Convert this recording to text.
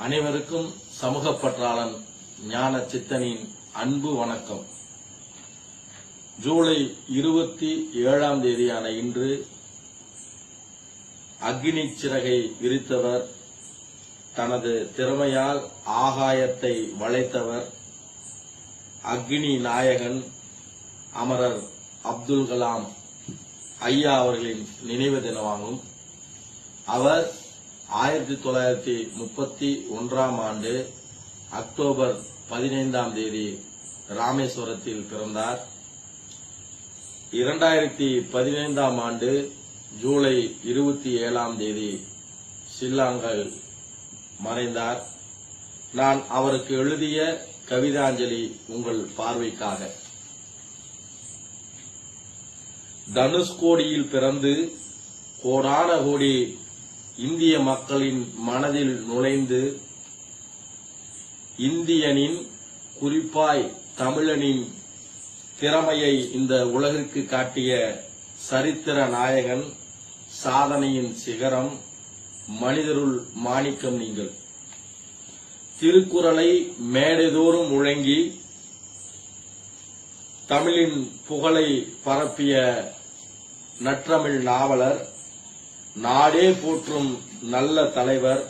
அனைவருக்கும் சமூக பற்றாளன் ஞான சித்தனின் அன்பு வணக்கம். ஜூலை இருபத்தி ஏழாம் தேதியான இன்று அக்னி சிறகை விரித்தவர் தனது திறமையால் ஆகாயத்தை வளைத்தவர் அக்னி நாயகன் அமரர் அப்துல் கலாம் ஐயா அவர்களின் நினைவு தினமாகும் அவர் ஆயிரத்தி தொள்ளாயிரத்தி முப்பத்தி ஒன்றாம் ஆண்டு அக்டோபர் பதினைந்தாம் தேதி ராமேஸ்வரத்தில் பிறந்தார். இரண்டாயிரத்தி பதினைந்தாம் ஆண்டு ஜூலை இருபத்தி ஏழாம் தேதி ஷில்லாங்கில் மறைந்தார். நான் அவருக்கு எழுதிய கவிதாஞ்சலி உங்கள் பார்வைக்காக. தனுஷ்கோடியில் பிறந்து கோடான கோடி இந்திய மக்களின் மனதில் நுழைந்து இந்தியனின் குறிப்பாய் தமிழனின் திறமையை இந்த உலகிற்கு காட்டிய சரித்திர நாயகன் சாதனையின் சிகரம் மனிதருள் மாணிக்கம் நீங்கள். திருக்குறளை மேடைதோறும் முழங்கி தமிழின் புகழை பரப்பிய நற்றமிழ் நாவலர் நாடே போற்றும் நல்ல தலைவர்